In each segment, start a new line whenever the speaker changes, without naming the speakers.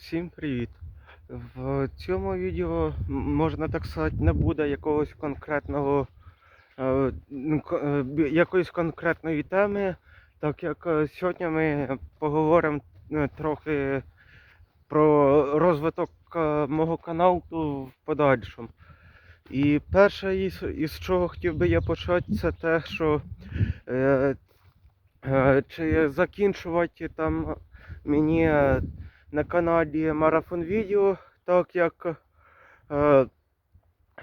Всім привіт! В цьому відео, можна так сказати, не буде якогось конкретного е, е, якоїсь конкретної теми, так як е, сьогодні ми поговоримо трохи про розвиток мого каналу в подальшому. І перше, із, чого хотів би я почати, це те, що чи закінчувати там мені на каналі Марафон Відео, так як е,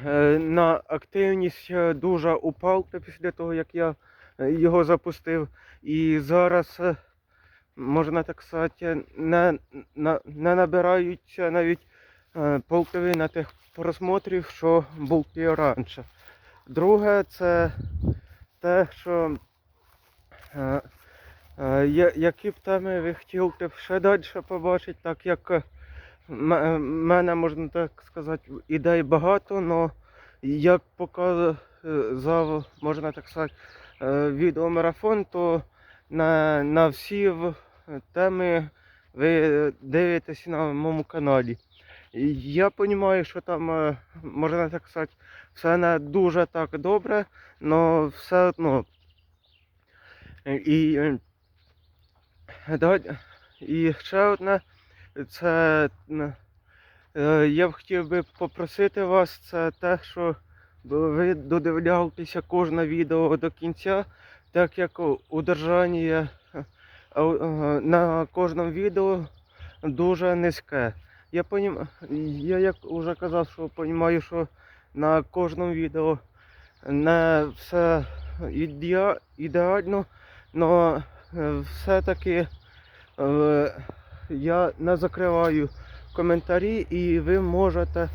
е, на активність е, дуже упав після того, як я е, його запустив. І зараз, е, можна так сказати, не, на, не набираються навіть е, половина тих просмотрів, що були раніше. Друге, це те, що е, Які б теми ви хотіли ще далі побачити, так як е, м- мене, можна так сказати, ідей багато, але як показав, можна так сказати, е, відеомарафон, то на, на всі теми ви дивитесь на моєму каналі. Я розумію, що там, е, можна так сказати, все не дуже так добре, але все одно. Е, І е, І ще одне, це е, я б хотів би попросити вас, це те, що ви додивлялися кожне відео до кінця, так як удержання на кожному відео дуже низьке. Я понім... я як вже казав, що розумію, що на кожному відео не все ідеа- ідеально, але все-таки Е, я не закриваю коментарі і ви можете е,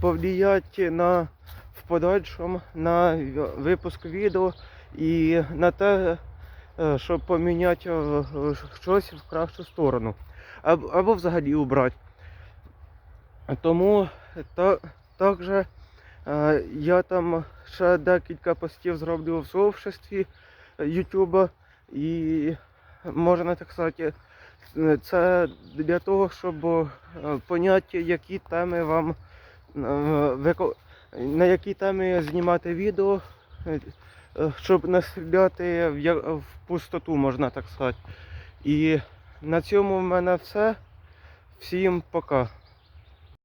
повлияти на в подальшому на випуск відео і на те, е, щоб поміняти е, щось в кращу сторону. Або, взагалі убрати. Тому та, також е, я там ще декілька постів зроблю в сообществі YouTube і можна так сказати, це для того, щоб е, поняти, які теми вам е, на які теми знімати відео, е, щоб не стріляти в пустоту, можна так сказати. І на цьому в мене все. Всім пока.